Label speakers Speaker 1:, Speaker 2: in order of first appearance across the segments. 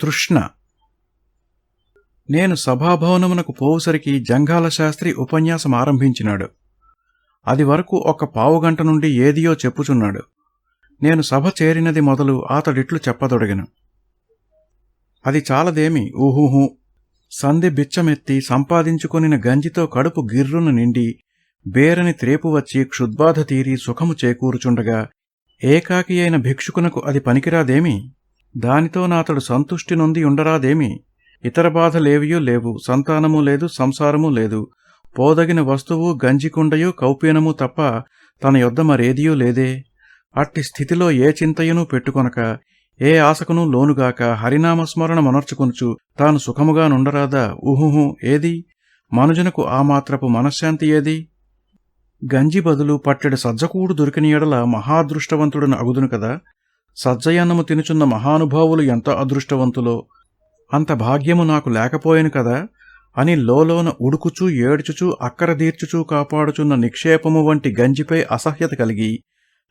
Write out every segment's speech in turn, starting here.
Speaker 1: తృష్ణ. నేను సభాభవనమునకు పోవుసరికి జంగాల శాస్త్రి ఉపన్యాసం ఆరంభించినాడు. అది వరకు ఒక పావుగంట నుండి ఏదియో చెప్పుచున్నాడు. నేను సభ చేరినది మొదలు అతడిట్లు చెప్పదొడగను. అది చాలదేమి? ఊహూహూ. సంధి బిచ్చమెత్తి సంపాదించుకొనిన గంజితో కడుపు గిర్రును నిండి బేరని త్రేపు వచ్చి క్షుద్బాధ తీరి సుఖము చేకూరుచుండగా ఏకాకి అయిన భిక్షుకునకు అది పనికిరాదేమి? దానితో నాతడు సంతుష్టి నొంది ఉండరాదేమి? ఇతర బాధలేవియూ లేవు సంతానము లేదు సంసారము లేదు. పోదగిన వస్తువు గంజికుండయు కౌపీనము తప్ప తన యొద్ద మరేదియూ లేదే. అట్టి స్థితిలో ఏ చింతయునూ పెట్టుకొనక ఏ ఆశకును లోనుగాక హరినామస్మరణ మనర్చుకొనుచు తాను సుఖముగా నుండరాదా? ఊహుహు ఏది? మనుజునకు ఆ మాత్రపు మనశ్శాంతి ఏది? గంజి బదులు పట్టెడు సజ్జకూడు దొరికిన ఎడల మహాదృష్టవంతుడను అగుదును కదా? సజ్జయన్నము తినుచున్న మహానుభావులు ఎంత అదృష్టవంతులో! అంత భాగ్యము నాకు లేకపోయాను కదా! అని లోలోన ఉడుకుచూ ఏడ్చుచూ అక్కర దీర్చుచూ కాపాడుచున్న నిక్షేపము వంటి గంజిపై అసహ్యత కలిగి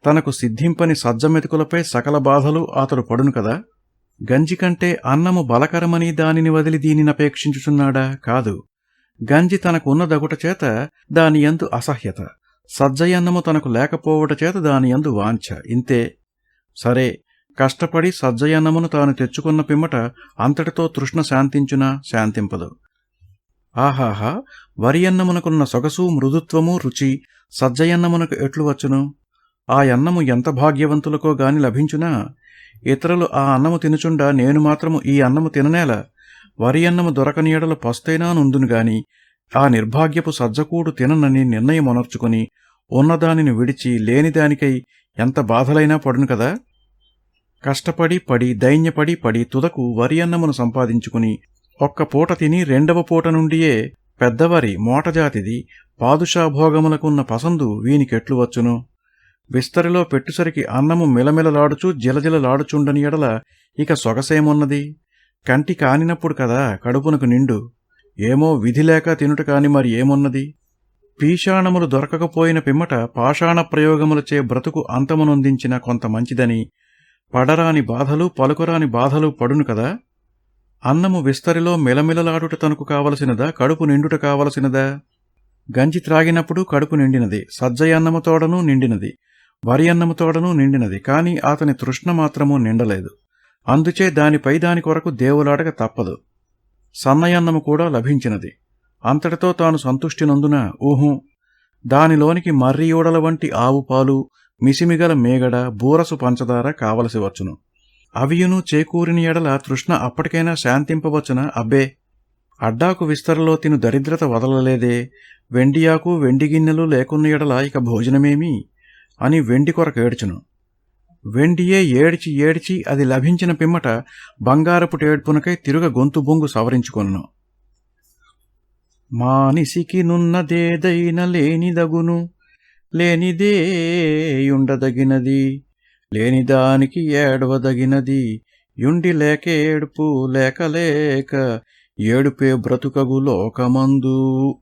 Speaker 1: తనకు సిద్ధింపని సజ్జమెతుకులపై సకల బాధలు అతడు పడును కదా! గంజి కంటే అన్నము బలకరమని దానిని వదిలి దీనినపేక్షించుచున్నాడా కాదు. గంజి తనకు ఉన్నదగుట చేత దాని యందు అసహ్యత సజ్జయన్నము తనకు లేకపోవట చేత దాని యందు వాంఛ. ఇంతే. సరే కష్టపడి సజ్జయన్నమును తాను తెచ్చుకున్న పిమ్మట అంతటితో తృష్ణ శాంతించునా? శాంతింపదు. ఆహాహా వరి అన్నమునకున్న సొగసు మృదుత్వము రుచి సజ్జయన్నమునకు ఎట్లు వచ్చును? ఆ అన్నము ఎంత భాగ్యవంతులకో గాని లభించునా? ఇతరులు ఆ అన్నము తినుచుండా నేను మాత్రము ఈ అన్నము తిననేల? వరి అన్నము దొరకని ఎడల పస్తైనా నుందును గాని ఆ నిర్భాగ్యపు సజ్జకూడు తిననని నిర్ణయమునర్చుకుని ఉన్నదానిని విడిచి లేనిదానికై ఎంత బాధలైనా పడును కదా? కష్టపడి పడి దైన్యపడి పడి తుదకు వరి అన్నమును సంపాదించుకుని ఒక్క పూట తిని రెండవ పూట నుండియే పెద్దవరి మోటజాతిది పాదుషాభోగములకున్న పసందు వీనికెట్లు వచ్చును? విస్తరిలో పెట్టుసరికి అన్నము మిలమిలలాడుచూ జిలజిలలాడుచుండని ఎడల ఇక సొగసేమున్నది? కంటి కానినప్పుడు కదా కడుపునకు నిండు? ఏమో విధి లేక తినుట కాని మరి ఏమున్నది? పీషాణములు దొరకకపోయిన పిమ్మట పాషాణ ప్రయోగములచే బ్రతుకు అంతమునొందించిన కొంత మంచిదని పడరాని బాధలు పలుకురాని బాధలు పడును కదా? అన్నము విస్తరిలో మిలమిలలాడుట తనకు కావలసినదా? కడుపు నిండుట కావలసినదా? గంజి త్రాగినప్పుడు కడుపు నిండినది సజ్జయన్నము తోడను నిండినది వరి అన్నము తోడను నిండినది కాని అతని తృష్ణ మాత్రము నిండలేదు. అందుచే దానిపై దాని కొరకు దేవులాడక తప్పదు. సన్నయన్నము కూడా లభించినది. అంతటితో తాను సంతుష్టి నందున దానిలోనికి మర్రియూడల వంటి ఆవు పాలు మిసిమిగల మేగడ బూరసు పంచదార కావలసి వచ్చును. అవియును చేకూరిని ఎడల తృష్ణ అప్పటికైనా శాంతింపవచ్చున? అబ్బే! అడ్డాకు విస్తరలో తిను దరిద్రత వదలలేదే వెండియాకు వెండి గిన్నెలు లేకున్న ఎడల ఇక భోజనమేమి? అని వెండి కొరకు ఏడ్చును వెండియే ఏడిచి ఏడ్చి అది లభించిన పిమ్మట బంగారపు టేడ్పునకై తిరుగ గొంతు బొంగు సవరించుకొను మానిసికి నున్నదేదైన లేనిదగును లేనిదేయుండదగినది లేనిదానికి ఏడవదగినది యుండి లేక ఏడుపు లేక లేక ఏడుపే బ్రతుకగు లోకమందు.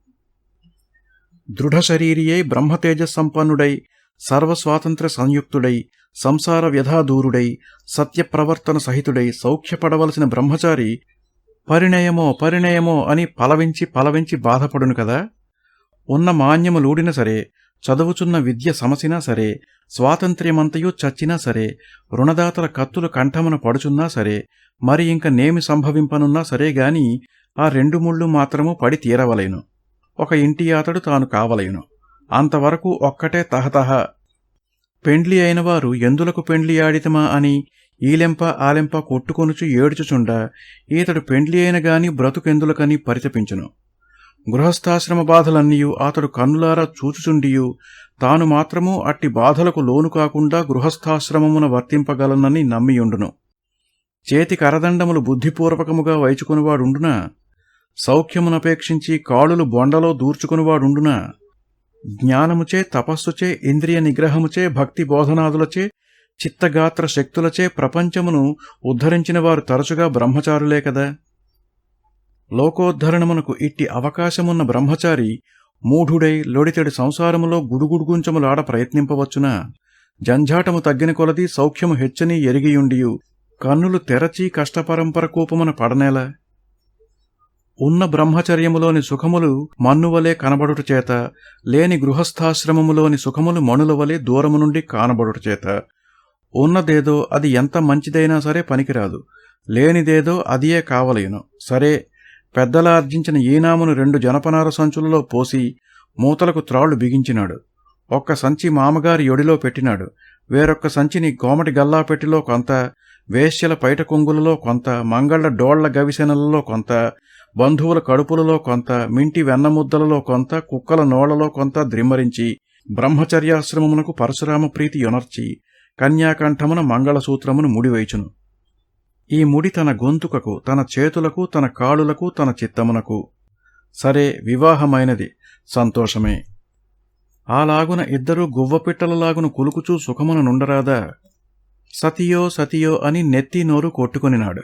Speaker 1: దృఢ శరీరియై బ్రహ్మతేజ సంపన్నుడై సర్వస్వాతంత్ర సంయుక్తుడై సంసార వ్యధాదూరుడై సత్యప్రవర్తన సహితుడై సౌఖ్యపడవలసిన బ్రహ్మచారి పరిణయమో పరిణయమో అని పలవించి పలవించి బాధపడును కదా. ఉన్న మాన్యములూడిన సరే చదువుచున్న విద్య సమసినా సరే స్వాతంత్ర్యమంతయు చచ్చినా సరే రుణదాతల కత్తులు కంఠమున పడుచున్నా సరే మరి ఇంక నేమి సంభవింపనున్నా సరే గాని ఆ రెండు ముళ్ళు మాత్రము పడి తీరవలేను. ఒక ఇంటి అతడు తాను కావలేను. అంతవరకు ఒక్కటే తహతహ. పెండ్లి అయినవారు ఎందులకు పెండ్లి ఆడితమా అని ఈలెంప ఆలెంప కొట్టుకొనుచు ఏడుచుచుండ ఈతడు పెండ్లి అయిన గాని బ్రతుకెందులకని పరితపించును. గృహస్థాశ్రమ బాధలన్నీయు అతడు కన్నులారా చూచుచుండియు తాను మాత్రము అట్టి బాధలకు లోను కాకుండా గృహస్థాశ్రమమున వర్తింపగలనని నమ్మియుండును. చేతి కరదండములు బుద్ధిపూర్వకముగా వైచుకునివాడుండునా? సౌఖ్యమునపేక్షించి కాళులు బొండలో దూర్చుకునివాడుండునా? జ్ఞానముచే తపస్సుచే ఇంద్రియ నిగ్రహముచే భక్తి బోధనాదులచే చిత్తగాత్ర శక్తులచే ప్రపంచమును ఉద్ధరించిన వారు తరచుగా బ్రహ్మచారులే కదా. లోకోద్ధరణమునకు ఇట్టి అవకాశమున్న బ్రహ్మచారి మూఢుడై లొడితెడి సంసారములో గుడుగుడుగుంచములాడ ప్రయత్నింపవచ్చునా? జంఝాటము తగ్గిన కొలది సౌఖ్యము హెచ్చని ఎరిగియుండియు కన్నులు తెరచి కష్టపరంపర కూపమున పడనేలా. ఉన్న బ్రహ్మచర్యములోని సుఖములు మన్నువలే కనబడుట చేత లేని గృహస్థాశ్రమములోని సుఖములు మణులవలే దూరము నుండి కానబడుట చేత. ఉన్నదేదో అది ఎంత మంచిదైనా సరే పనికిరాదు. లేనిదేదో అదియే కావలయును. సరే పెద్దలార్జించిన ఈనామును రెండు జనపనార సంచులలో పోసి మూతలకు త్రాళ్ళు బిగించినాడు. ఒక్క సంచి మామగారి యొడిలో పెట్టినాడు. వేరొక్క సంచిని కోమటి గల్లాపెట్టిలో కొంత వేశ్యల పైట కొంగులలో కొంత మంగళ డోళ్ళ గవిసెనలలో కొంత బంధువుల కడుపులలో కొంత మింటి వెన్నముద్దలలో కొంత కుక్కల నోళ్ళలో కొంత ద్రిమ్మరించి బ్రహ్మచర్యాశ్రమమునకు పరశురామ ప్రీతి యొనర్చి కన్యాకంఠమున మంగళసూత్రమును ముడివైచును ఈ ముడి తన గొంతుకకు తన చేతులకు తన కాళులకు తన చిత్తమునకు. సరే వివాహమైనది. సంతోషమే. ఆలాగున ఇద్దరూ గువ్వపిట్టలలాగును కులుకుచూ సుఖమున నుండరాదా? సతియో సతియో అని నెత్తి నోరు కొట్టుకొనినాడు.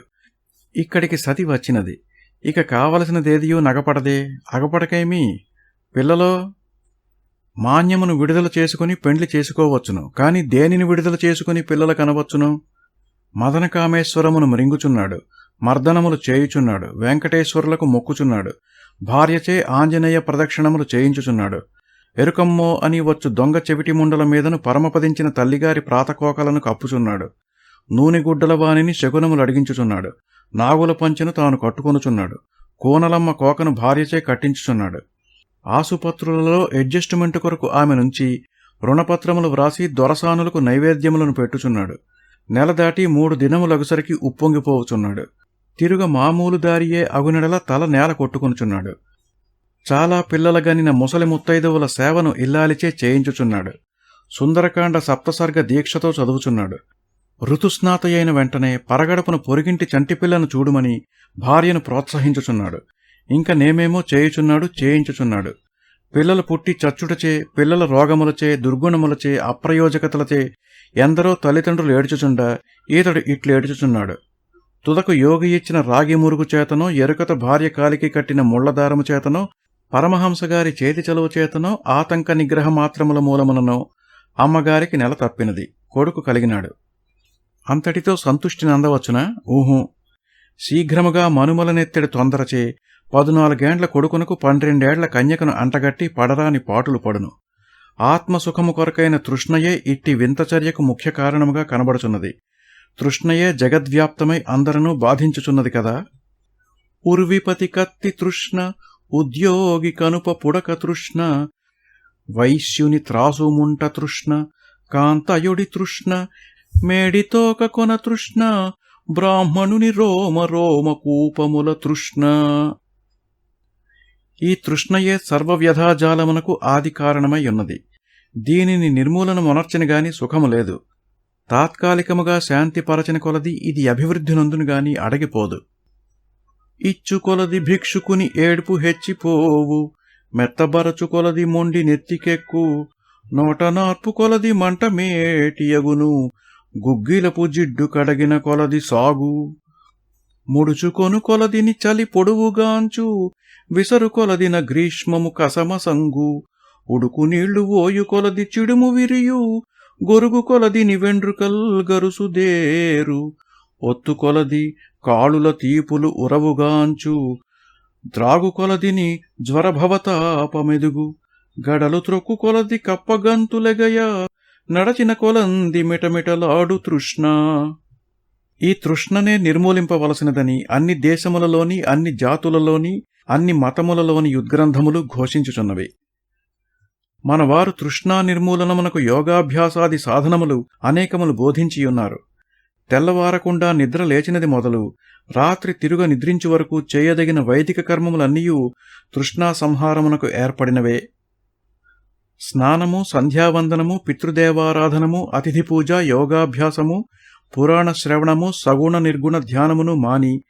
Speaker 1: ఇక్కడికి సతి వచ్చినది. ఇక కావలసినదేదియో నగపడదే. అగపడకేమీ? పిల్లలో మాన్యమును విడుదల చేసుకుని పెండ్లి చేసుకోవచ్చును. కాని దేనిని విడుదల చేసుకుని పిల్లలు కనవచ్చును? మదనకామేశ్వరమును మృంగుచున్నాడు. మర్దనములు చేయుచున్నాడు. వెంకటేశ్వరులకు మొక్కుచున్నాడు. భార్యచే ఆంజనేయ ప్రదక్షిణములు చేయించుచున్నాడు. ఎరుకమ్మో అని వచ్చు దొంగ చెవిటి ముండల మీదను పరమపదించిన తల్లిగారి ప్రాతకోకలను కప్పుచున్నాడు. నూనెగుడ్డల వాణిని శకునములు అడిగించుచున్నాడు. నాగుల పంచెను తాను కట్టుకొనుచున్నాడు. కోనలమ్మ కోకను భార్యచే కట్టించుచున్నాడు. ఆసుపత్రులలో అడ్జస్ట్మెంట్ కొరకు ఆమె నుంచి రుణపత్రములు వ్రాసి దొరసానులకు నైవేద్యములను పెట్టుచున్నాడు. నెల దాటి మూడు దినములగుసరికి ఉప్పొంగిపోవచున్నాడు తిరుగ మామూలు దారియే అగునెడల తల నేల కొట్టుకొనుచున్నాడు. చాలా పిల్లలగనిన ముసలి ముత్తైదువుల సేవను ఇల్లాలిచే చేయించుచున్నాడు. సుందరకాండ సప్తసర్గ దీక్షతో చదువుచున్నాడు. ఋతుస్నాత అయిన వెంటనే పరగడపును పొరిగింటి చంటిపిల్లను చూడుమని భార్యను ప్రోత్సహించుచున్నాడు. ఇంక నేమేమో చేయుచున్నాడు చేయించుచున్నాడు. పిల్లలు పుట్టి చచ్చుటచే పిల్లల రోగములచే దుర్గుణములచే అప్రయోజకతలచే ఎందరో తల్లిదండ్రులు ఏడ్చుచుండా ఈతడు ఇట్లేడ్చుచున్నాడు తుదకు యోగి ఇచ్చిన రాగి మురుగు చేతనో ఎరుకత భార్య కాలికి కట్టిన ముళ్ళదారము చేతనో పరమహంసగారి చేతి చలువ చేతనో ఆతంక నిగ్రహ మాత్రముల మూలముననో అమ్మగారికి నెల తప్పినది కొడుకు కలిగినాడు. అంతటితో సంతుష్టి నందవచ్చునా? ఊహు. శీఘ్రముగా మనుమలనెత్తెడు తొందరచే పదునాలుగేండ్ల కొడుకునకు పన్నెండేళ్ళ కన్యకను అంటగట్టి పడరాని పాటులు పడును. ఆత్మసుఖము కొరకైన తృష్ణయే ఇట్టి వింతచర్యకు ముఖ్య కారణముగా కనబడుచున్నది. తృష్ణయే జగద్వ్యాప్తమై అందరనూ బాధించుచున్నది కదా? ఉర్విపతి కత్తి తృష్ణ ఉద్యోగి కనుప పుడక తృష్ణ వైశ్యుని త్రాసుముంట తృష్ణ కాంతయుడి తృష్ణ మేడితోక కొన తృష్ణ బ్రాహ్మణుని రోమ రోమ కూపముల తృష్ణ. ఈ తృష్ణయే సర్వవ్యధాజాలమునకు ఆది కారణమై ఉన్నది. దీనిని నిర్మూలన మొనర్చని గాని సుఖము లేదు. తాత్కాలికముగా శాంతిపరచిన కొలది ఇది అభివృద్ధి నందును గాని అడగిపోదు. ఇచ్చు కొలది భిక్షుకుని ఏడుపు హెచ్చిపోవు. మెత్తబరచు కొలది మొండి నెత్తికెక్కు. నోట నార్పు కొలది మంట మేటియగును. గుగ్గిలపు జిడ్డు కడగిన కొలది సాగు. ముడుచుకొను కొలదిని చలి పొడువుగాంచు. విసరు కొలదిన గ్రీష్మము కసమసంగు. ఉడుకు నీళ్ళు ఓయు కొలది చిడుము విరియు. గొరుగు కొలదిని నివెండ్రుకల్ గరుసుదేరు ఒత్తు కొలది కాళుల తీపులు ఉరవుగాంచు. ద్రాగు కొలదిని జ్వరభవతాపమెదుగు. గడలు త్రొక్కు కొలది కప్పగంతులెగయ నడచిన కొలంది మిటమిటలాడు తృష్ణ. ఈ తృష్ణనే నిర్మూలింపవలసినదని అన్ని దేశములలోని అన్ని జాతులలోని అన్ని మతములలోని యుద్గ్రంథములు ఘోషించుచున్నవి. మనవారు తృష్ణా నిర్మూలనమునకు యోగాభ్యాసాది సాధనములు అనేకములు బోధించియున్నారు. తెల్లవారకుండా నిద్ర లేచినది మొదలు రాత్రి తిరుగ నిద్రించు వరకు చేయదగిన వైదిక కర్మములన్నీయూ తృష్ణా సంహారమునకు ఏర్పడినవే. స్నానము సంధ్యావందనము పితృదేవారాధనము అతిథి పూజ యోగాభ్యాసము పురాణ శ్రవణము సగుణ నిర్గుణ ధ్యానమును మాని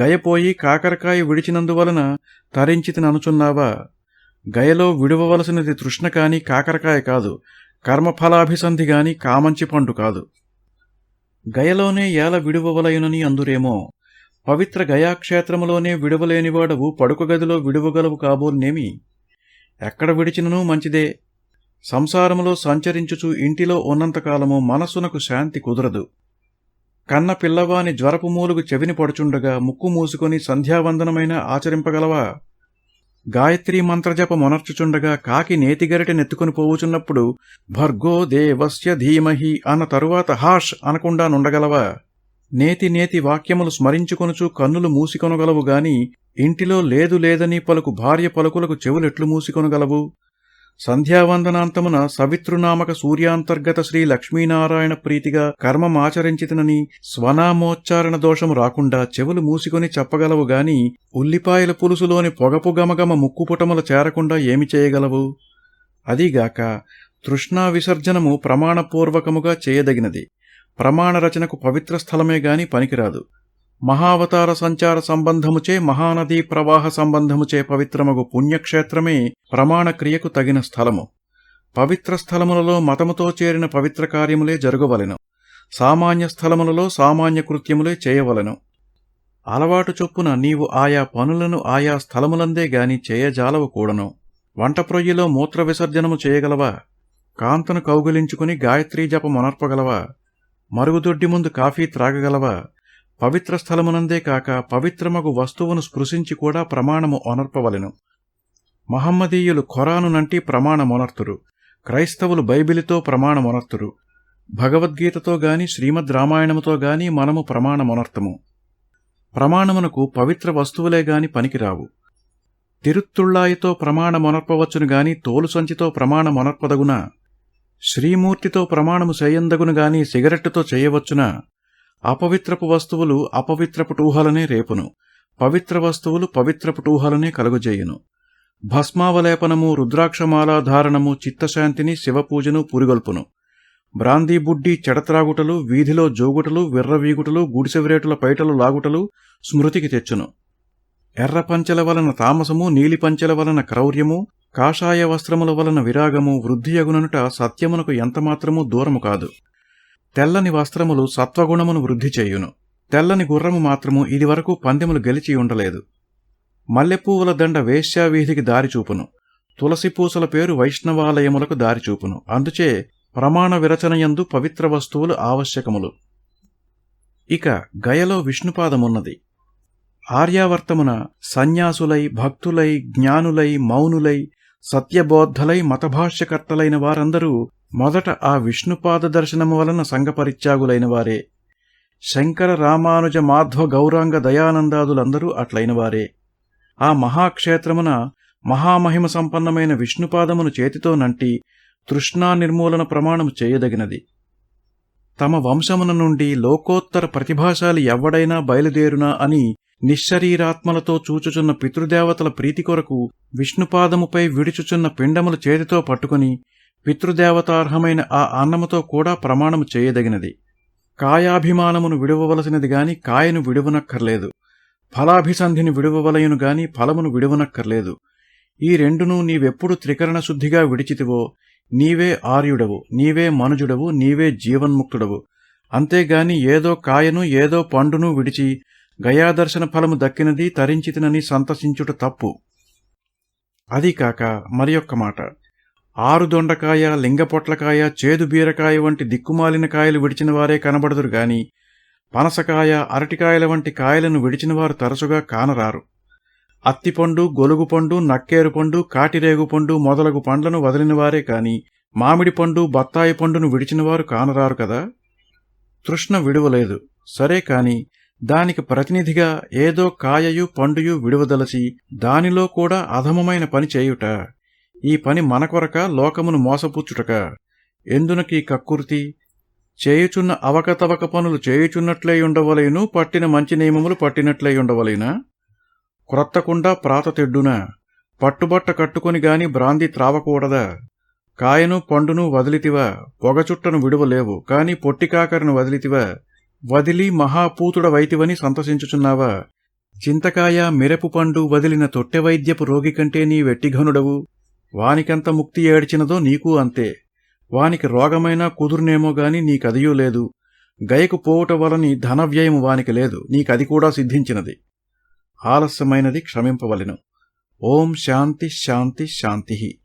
Speaker 1: గయపోయి కాకరకాయ విడిచినందువలన తరించితిననుచున్నావా గయలో విడువవలసినది తృష్ణ కాని కాకరకాయ కాదు కర్మఫలాభిసంధి గాని కామంచి పండు కాదు. గయలోనే ఏల విడువవలయునని అందురేమో. పవిత్ర గయాక్షేత్రములోనే విడువలేనివాడవు పడుకగదిలో విడువగలవు కాబోల్నేమి? ఎక్కడ విడిచినను మంచిదే. సంసారములో సంచరించుచు ఇంటిలో ఉన్నంతకాలము మనస్సునకు శాంతి కుదరదు. కన్న పిల్లవాని జ్వరపు మూలుగు చెవిని పడుచుండగా ముక్కు మూసుకొని సంధ్యావందనమైన ఆచరింపగలవా? గాయత్రీ మంత్రజప మొనర్చుచుండగా కాకి నేతిగరిటె నెత్తుకుని పోవుచున్నప్పుడు భర్గో దేవస్య ధీమహి అన్న తరువాత హాష్ అనకుండా నుండగలవా? నేతి నేతి వాక్యములు స్మరించుకొనుచు కన్నులు మూసికొనగలవు గాని ఇంటిలో లేదు లేదని పలుకు భార్య పలుకులకు చెవులెట్లు మూసికొనగలవు? సంధ్యావందనాంతమున సవితృనామక సూర్యాంతర్గత శ్రీ లక్ష్మీనారాయణ ప్రీతిగా కర్మమాచరించితనని స్వనామోచ్చారణ దోషము రాకుండా చెవులు మూసుకొని చెప్పగలవు గాని ఉల్లిపాయల పులుసులోని పొగపు గమగమ ముక్కుపుటముల చేరకుండా ఏమి చేయగలవు? అదీగాక తృష్ణా విసర్జనము ప్రమాణపూర్వకముగా చేయదగినది. ప్రమాణ రచనకు పవిత్ర స్థలమే గాని పనికిరాదు. మహావతార సంచార సంబంధముచే మహానదీ ప్రవాహ సంబంధముచే పవిత్రమగు పుణ్యక్షేత్రమే ప్రమాణ క్రియకు తగిన స్థలము. పవిత్ర స్థలములలో మతముతో చేరిన పవిత్ర కార్యములే జరగవలెను. సామాన్య స్థలములలో సామాన్య కృత్యములే చేయవలెను. అలవాటు చొప్పున నీవు ఆయా పనులను ఆయా స్థలములందే గాని చేయజాలవు కూడను. మూత్ర విసర్జనము చేయగలవా? కాంతను కౌగిలించుకుని గాయత్రీ జపమునర్పగలవా మరుగుదొడ్డి ముందు కాఫీ త్రాగగలవా? పవిత్ర స్థలమునందే కాక పవిత్రమగు వస్తువును స్పృశించి కూడా ప్రమాణము ఒనర్పవలెను. మహమ్మదీయులు ఖొరానునంటి ప్రమాణమొనర్తురు. క్రైస్తవులు బైబిలితో ప్రమాణమొనర్తురు. భగవద్గీతతో గాని శ్రీమద్ రామాయణముతో గాని మనము ప్రమాణమొనర్తము. ప్రమాణమునకు పవిత్ర వస్తువులే గాని పనికిరావు. తిరుత్తుళ్ళాయితో ప్రమాణమొనర్పవచ్చును గాని తోలు సంచితో ప్రమాణమొనర్పదగునా? శ్రీమూర్తితో ప్రమాణము చేయందగును గాని సిగరెట్టుతో చేయవచ్చునా? అపవిత్రపు వస్తువులు అపవిత్రపు టూహలనే రేపును. పవిత్ర వస్తువులు పవిత్రపు టూహలనే కలుగజేయును. భస్మావలేపనము రుద్రాక్షమాలాధారణము చిత్తశాంతిని శివపూజను పురిగొల్పును. బ్రాందీబుడ్డి చెడత్రాగుటలు వీధిలో జోగుటలు విర్రవీగుటలు గుడిసెవిరేటుల పైటలు లాగుటలు స్మృతికి తెచ్చును. ఎర్రపంచెల వలన తామసము నీలిపంచెల వలన క్రౌర్యము కాషాయ వస్త్రముల వలన విరాగము వృద్ధియగుననుట సత్యమునకు ఎంతమాత్రమూ దూరము కాదు. తెల్లని వస్త్రములు సత్వగుణమును వృద్ధి చేయును. తెల్లని గుర్రము మాత్రము ఇదివరకు పందెములు గెలిచి ఉండలేదు. మల్లెపూవుల దండ వేశ్యావీధికి దారిచూపును. తులసి పూసల పేరు వైష్ణవాలయములకు దారిచూపును. అందుచే ప్రమాణ విరచనయందు పవిత్ర వస్తువులు ఆవశ్యకములు. ఇక గయలో విష్ణుపాదమున్నది. ఆర్యావర్తమున సన్యాసులై భక్తులై జ్ఞానులై మౌనులై సత్యబోద్ధలై మతభాష్యకర్తలైన వారందరూ మొదట ఆ విష్ణుపాద దర్శనము వలన సంఘపరిత్యాగులైన వారే. శంకర రామానుజ మాధ్వ గౌరాంగ దయానందాదులందరూ అట్లైనవారే ఆ మహాక్షేత్రమున మహామహిమ సంపన్నమైన విష్ణుపాదమును చేతితో నంటి తృష్ణా నిర్మూలన ప్రమాణము చేయదగినది. తమ వంశమున నుండి లోకోత్తర ప్రతిభాశాలి ఎవ్వడైనా బయలుదేరునా అని నిశ్శరీరాత్మలతో చూచుచున్న పితృదేవతల ప్రీతి కొరకు విష్ణుపాదముపై విడుచుచున్న పిండములు చేతితో పట్టుకుని పితృదేవతార్హమైన ఆ అన్నముతో కూడా ప్రమాణము చేయదగినది. కాయాభిమానమును విడువవలసినది గాని కాయను విడువనక్కర్లేదు. ఫలాభిసంధిని విడువవలయును గాని ఫలమును విడువనక్కర్లేదు. ఈ రెండును నీవెప్పుడు త్రికరణ శుద్ధిగా విడిచితివో నీవే ఆర్యుడవు నీవే మనుజుడవు నీవే జీవన్ముక్తుడవు. అంతేగాని ఏదో కాయను ఏదో పండును విడిచి గయాదర్శన ఫలము దక్కినది తరించితినని సంతసించుట తప్పు. అది కాక మరి ఒక్క మాట. ఆరు దొండకాయ లింగపొట్లకాయ చేదు బీరకాయ వంటి దిక్కుమాలిన కాయలు విడిచిన వారే కనబడదురు గాని పనసకాయ అరటికాయల వంటి కాయలను విడిచినవారు తరచుగా కానరారు. అత్తిపండు గొలుగుపండు నక్కేరుపండు కాటిరేగుపండు మొదలగు పండ్లను వదిలినవారే కాని మామిడి పండు బత్తాయి పండును విడిచినవారు కానరారు కదా? తృష్ణ విడువలేదు. సరే కాని దానికి ప్రతినిధిగా ఏదో కాయయు పండుయు విడువదలచి దానిలో కూడా అధమమైన పని చేయుట. ఈ పని మన కొరక లోకమును మోసపుచ్చుటక. ఎందునకీ కక్కుర్తి? చేయుచున్న అవకతవక పనులు చేయుచున్నట్లే ఉండవలేను పట్టిన మంచి నియమములు పట్టినట్లే ఉండవలేనా? క్రొత్తకుండా ప్రాత తెడ్డునా పట్టుబట్ట కట్టుకొని గాని బ్రాంది త్రావకూడదా? కాయను పండును వదిలితివా? పొగచుట్టను విడువలేవు కాని పొట్టికాకరను వదిలితివా? వదిలి మహాపూతుడ వైతివని సంతసించుచున్నావా? చింతకాయ మిరపు పండు వదిలిన తొట్టె వైద్యపు రోగి కంటే నీ వెట్టిఘనుడవు వానికెంత ముక్తి ఏడ్చినదో నీకూ అంతే. వానికి రోగమైనా కుదురునేమో గాని నీకదియూ లేదు. గయకు పోవుట వలని ధనవ్యయం వానికి లేదు. నీకది కూడా సిద్ధించినది. ఆలస్యమైనది క్షమింపవలెను. ఓం శాంతి శాంతి శాంతి.